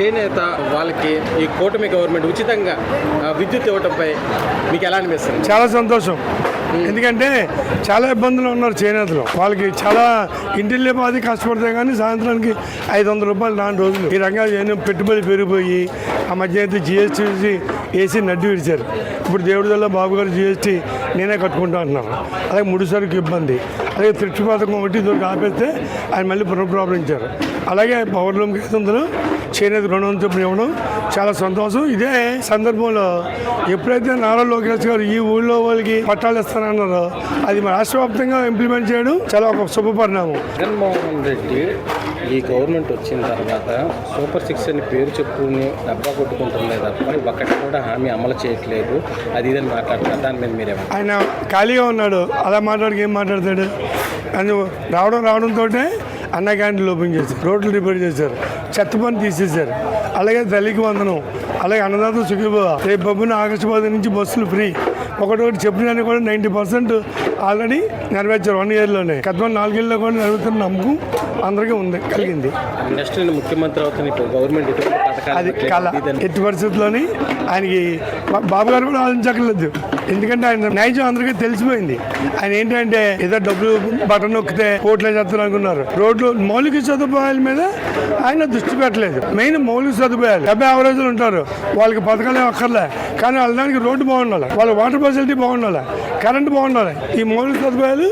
చేనేత వాళ్ళకి ఈ కూటమి గవర్నమెంట్ ఉచితంగా విద్యుత్ ఇవ్వడంపై మీకు ఎలా అనిపిస్తుంది చాలా సంతోషం. ఎందుకంటే చాలా ఇబ్బందులు ఉన్నారు చేనేతలు. వాళ్ళకి చాలా ఇంటిల్లే పాది కష్టపడితే కానీ సాయంత్రానికి ఐదు వందల రూపాయలు నాలుగు రోజులు. ఈ రంగా పెట్టుబడి పెరిగిపోయి ఆ మధ్య అయితే జిఎస్టీ వేసి నడ్డి విడిచారు. ఇప్పుడు దేవుడి వల్ల బాబు గారు జిఎస్టీ నేనే కట్టుకుంటా అంటున్నారు. అలాగే ముడిసరికి ఇబ్బంది. అలాగే తృప్తి పథకం ఒకటి దొరికి ఆపేస్తే ఆయన మళ్ళీ పునఃప్రారంభించారు. అలాగే పవర్ వందలు చేనేత వందలు చొప్పున ఇవ్వడం చాలా సంతోషం. ఇదే సందర్భంలో ఎప్పుడైతే నారా లోకేష్ గారు ఈ ఊళ్ళో వాళ్ళకి పట్టాలు ఇస్తానన్నారో అది రాష్ట్ర వ్యాప్తంగా ఇంప్లిమెంట్ చేయడం చాలా ఒక శుభ పరిణామం. జగన్మోహన్ రెడ్డి ఈ గవర్నమెంట్ వచ్చిన తర్వాత సూపర్ సిక్స్ అని పేరు చెప్పుకుని డబ్బా కొట్టుకుంటుంది తప్ప ఒక్కటి కూడా హామీ అమలు చేయట్లేదు. అది ఇదని మాట్లాడుతున్నారు. దాని మీద మీరేమో ఆయన ఖాళీగా ఉన్నాడు. అలా మాట్లాడికి ఏం మాట్లాడతాడు? అని రావడం రావడంతో అన్న క్యాంటీన్లు ఓపెన్ చేశారు రోడ్లు రిపేర్ చేశారు చెత్త పని తీసేశారు. అలాగే తల్లికి వందనం అలాగే అన్నదాత సుఖీభవ. రేపు పబ్బున ఆగస్టు పది నుంచి బస్సులు ఫ్రీ. ఒకటొకటి చెప్పినా కూడా నైంటీ పర్సెంట్ ఆల్రెడీ నెరవేర్చారు వన్ ఇయర్లోనే. గత నాలుగేళ్ళలో కూడా నెరవేరుతున్న నమ్మకం అందరికీ ఉంది కలిగింది. నెక్స్ట్ ముఖ్యమంత్రి ఇప్పుడు గవర్నమెంట్ అది కళ. ఎట్టి పరిస్థితుల్లోని ఆయనకి బాబు గారు కూడా ఆలోచించక్కర్లేదు. ఎందుకంటే ఆయన నైజం అందరికీ తెలిసిపోయింది. ఆయన ఏంటంటే ఏదో డబ్బులు బటన్ నొక్కితే కోట్లే చేస్తారు అనుకున్నారు. రోడ్లు మౌలిక సదుపాయాల మీద ఆయన దృష్టి పెట్టలేదు. మెయిన్ మౌలిక సదుపాయాలు. డెబ్బై యావరేజ్లు ఉంటారు. వాళ్ళకి పథకాలు అక్కర్లే. కానీ వాళ్ళ దానికి రోడ్డు బాగుండాలి. వాళ్ళ వాటర్ ఫెసిలిటీ బాగుండాలి. కరెంట్ బాగుండాలి. ఈ మౌలిక సదుపాయాలు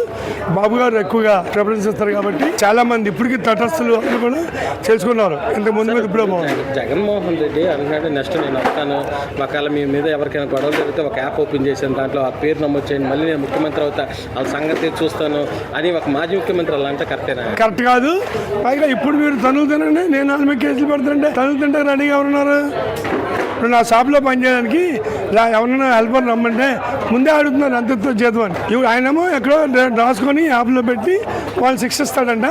బాబు గారు ఎక్కువగా ప్రిఫరెన్స్ ఇస్తారు కాబట్టి చాలా మంది ఇప్పటికీ తటస్థులు అందరూ కూడా తెలుసుకున్నారు. ఇంతకు ముందు మీద ఇప్పుడే బాగుంది. జగన్మోహన్ రెడ్డి అనుకున్నాడు నెక్స్ట్ నేను వస్తాను. ఒకవేళ మీ మీద ఎవరికైనా గొడవలు జరిగితే ఒక యాప్ ఓపెన్ చేశాను దాంట్లో ఆ పేరు నమోదు చేయండి. మళ్ళీ నేను ముఖ్యమంత్రి అవుతా వాళ్ళ సంగతి చూస్తాను అని ఒక మాజీ ముఖ్యమంత్రి అలా అంటే కరెక్టేనా? కరెక్ట్ కాదు. పైగా ఇప్పుడు మీరు తనుగుతానండి నేను నాలుగు కేసులు పెడుతుంటే తనుగుతుంటే రెడీగా ఉన్నారు ఇప్పుడు నా షాప్లో పనిచేయడానికి ఎవరన్నా హెల్పర్ రమ్మంటే ముందే అడుగుతున్నారు అంతతో జీతం అని. ఇప్పుడు ఆయనేమో ఎక్కడో రాసుకొని యాప్లో పెట్టి వాళ్ళు శిక్ష ఇస్తాడంట.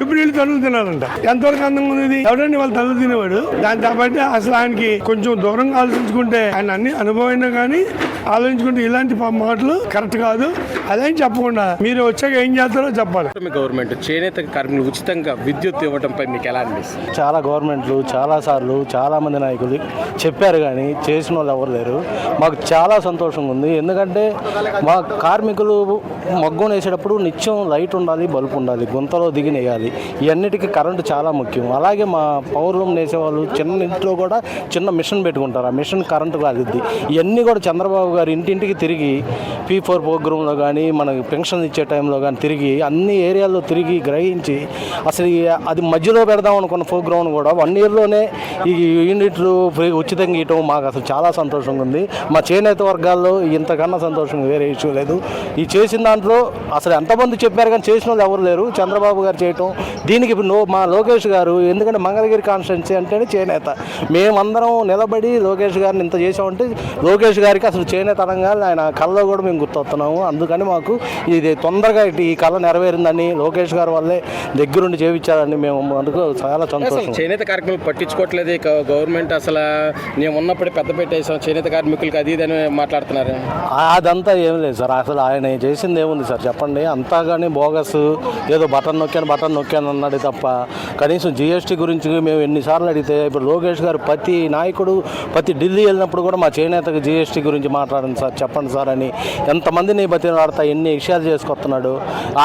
ఇప్పుడు వీళ్ళు తనులు తినాలంట. ఎంతవరకు అందంగా ఉంది ఇది? ఎవడండి వాళ్ళు తనులు తినేవాడు? దాని కాబట్టి అసలు ఆయనకి కొంచెం దూరంగా ఆలోచించుకుంటే ఆయన అన్ని అనుభవం కానీ ఆలోచించుకుంటే ఇలాంటి ప- మాటలు కరెక్ట్ కాదు. అదేం చెప్పకుండా మీరు వచ్చాక ఏం చేస్తారో చెప్పాలి. గవర్నమెంట్ చేనేత కార్మికులు ఉచితంగా విద్యుత్ ఇవ్వడంపై మీకు ఎలా అనిపిస్తుంది? చాలా గవర్నమెంట్లు చాలా సార్లు చాలా మంది నాయకులు చెప్పారు కానీ చేసిన వాళ్ళు ఎవరు లేరు. మాకు చాలా సంతోషంగా ఉంది. ఎందుకంటే మా కార్మికులు మగ్గం వేసేటప్పుడు నిత్యం లైట్ ఉండాలి బల్బ్ ఉండాలి గుంతలో దిగి నేయాలి. ఇవన్నిటికీ కరెంటు చాలా ముఖ్యం. అలాగే మా పౌర్వం నేసేవాళ్ళు చిన్న ఇంట్లో కూడా చిన్న మిషన్ పెట్టుకుంటారు. ఆ మిషన్ కరెంటు కాదిద్ది ఇవన్నీ కూడా చంద్రబాబు గారు ఇంటింటికి తిరిగి పీ ఫోర్ ప్రోగ్రాంలో కానీ మనకి పెన్షన్ ఇచ్చే టైంలో కానీ తిరిగి అన్ని ఏరియాల్లో తిరిగి గ్రహించి అసలు ఈ- అది మధ్యలో పెడదాం అనుకున్న ప్రోగ్రామ్ కూడా వన్ ఇయర్లోనే ఈ యూనిట్లు ఫ్రీ ఉచితంగా ఇవ్వటం మాకు అసలు చాలా సంతోషంగా ఉంది. మా చేనేత వర్గాల్లో ఇంతకన్నా సంతోషం వేరే ఇష్యూ లేదు. ఈ చేసిన దాంట్లో అసలు ఎంతమంది చెప్పారు కానీ చేసిన వాళ్ళు ఎవరు లేరు. చంద్రబాబు గారు చేయటం దీనికి మా లోకేష్ గారు ఎందుకంటే మంగళగిరి కాన్స్టిట్యున్సీ అంటేనే చేనేత. మేమందరం నిలబడి లోకేష్ గారిని ఇంత చేసామంటే లోకేష్ గారికి అసలు చేనేత అనగానే ఆయన కళ్ళలో కూడా మేము గుర్తొస్తున్నాము. అందుకని మాకు ఇది తొందరగా ఇటు ఈ కళ నెరవేరిందని లోకేష్ గారి వల్లే దగ్గరుండి చేయించారని మేము అందుకు చాలా సంతోషం. చేనేత కార్మికులు పట్టించుకోవట్లేదు. ఇక గవర్నమెంట్ అసలు మేము ఉన్నప్పుడే పెద్ద పెట్టేసాం చేనేత కార్మికులకి అది ఇది అని మాట్లాడుతున్నారు. అదంతా ఏం లేదు సార్. అసలు ఆయన చేసింది ఏముంది సార్ చెప్పండి. అంతా కానీ బోగస్. ఏదో బటన్ నొక్కాను బటన్ నొక్కాను అన్నాడు తప్ప కనీసం జిఎస్టీ గురించి మేము ఎన్నిసార్లు అడిగితే ఇప్పుడు లోకేష్ గారు ప్రతి నాయకుడు ప్రతి ఢిల్లీ వెళ్ళినప్పుడు కూడా మా చేనేతకు జిఎస్టీ గురించి మాట్లాడండి సార్ చెప్పండి సార్ అని ఎంతమందిని బతిలాడతా ఎన్ని విషయాలు చేసుకొస్తున్నాడు.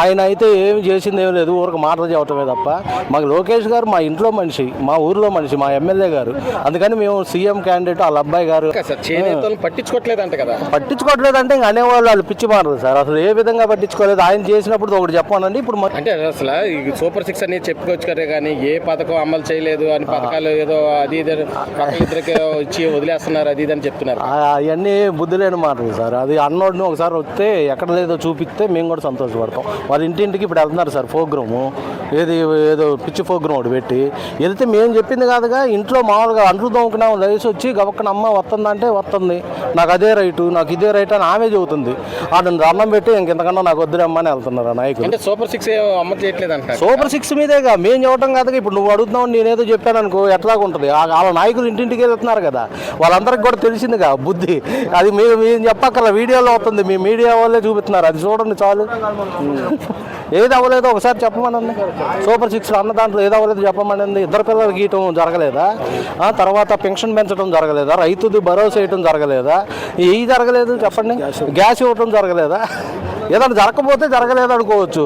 ఆయన అయితే ఏమి చేసింది ఏం లేదు ఊరికి మాటలు చెప్పటమే తప్ప మాకు లోకేష్ గారు మా ఇంట్లో మనిషి మా ఊర్లో మనిషి మా ఎమ్మెల్యే గారు. అందుకని మేము సీఎం క్యాండిడేట్ వాళ్ళ అబ్బాయి గారు. సార్ చేనేతలను పట్టించుకోవట్లేదు అంట కదా. పట్టించుకోవట్లేదు అంటే ఇంక అనేవాళ్ళు వాళ్ళు పిచ్చి మారదు సార్. అసలు ఏ విధంగా పట్టించుకోలేదు. ఆయన చేసినప్పుడు ఒకటి చెప్పానండి ఇప్పుడు అంటే అసలు సూపర్ సిక్స్ అని చెప్పుకోవచ్చు కదా కానీ ఏ పథకం అమలు చేయలేదు అని పథకాలు ఏదో అది ఇది ఇద్దరికి ఇచ్చి వదిలేస్తున్నారు అది ఇది అని చెప్తున్నారు. అవన్నీ బుద్ధి లేని మాటలు సార్. అది అన్నోడిని ఒకసారి వస్తే ఎక్కడ లేదో చూపిస్తే మేము కూడా సంతోషపడతాం. వాళ్ళ ఇంటింటికి ఇప్పుడు వెళ్తున్నారు సార్ ప్రోగ్రాము. ఏది ఏదో పిచ్చి ప్రోగ్రామ్ ఒకటి పెట్టి. వెళ్తే మేము చెప్పింది కాదుగా ఇంట్లో మామూలుగా అంట్లు తోముకున్నాం లేచి వచ్చి గబక్కన అమ్మ వస్తుందంటే వస్తుంది నాకు అదే రైటు నాకు ఇదే రైట్ అని ఆమె చెబుతుంది. ఆడని దండం పెట్టి ఇంకెంతకన్నా నాకు వద్దురమ్మా అని వెళ్తున్నారు ఆ నాయకులు. అంటే సూపర్ సిక్స్ ఏం అమలు చేయట్లేదు సూపర్ సిక్స్ మీదేగా మేము చెప్పడం కాదు ఇప్పుడు నువ్వు అడుగుతున్నావు నేనేదో చెప్పాను అనుకో ఎట్లాగుంటుంది? ఆ- వాళ్ళ నాయకులు ఇంటింటికి వెళ్తున్నారు కదా వాళ్ళందరికి కూడా తెలిసిందిగా బుద్ధి. అది మీరు మీరు చెప్పక్కర్ల వీడియోలో అవుతుంది మీ మీడియా వాళ్ళే చూపిస్తున్నారు. అది చూడండి చాలు. ఏది అవ్వలేదో ఒకసారి చెప్పమనండి. సూపర్ సిక్స్ అన్న దాంట్లో ఏదో అవ్వలేదు చెప్పమనండి ఇద్దరు పిల్లలు గీయటం జరగలేదా? ఆ తర్వాత పెన్షన్ పెంచడం జరగలేదా? రైతుది భరోసా వేయటం జరగలేదా? ఏవి జరగలేదు చెప్పండి. గ్యాస్ ఇవ్వటం జరగలేదా? ఏదైనా జరగకపోతే జరగలేదు అనుకోవచ్చు.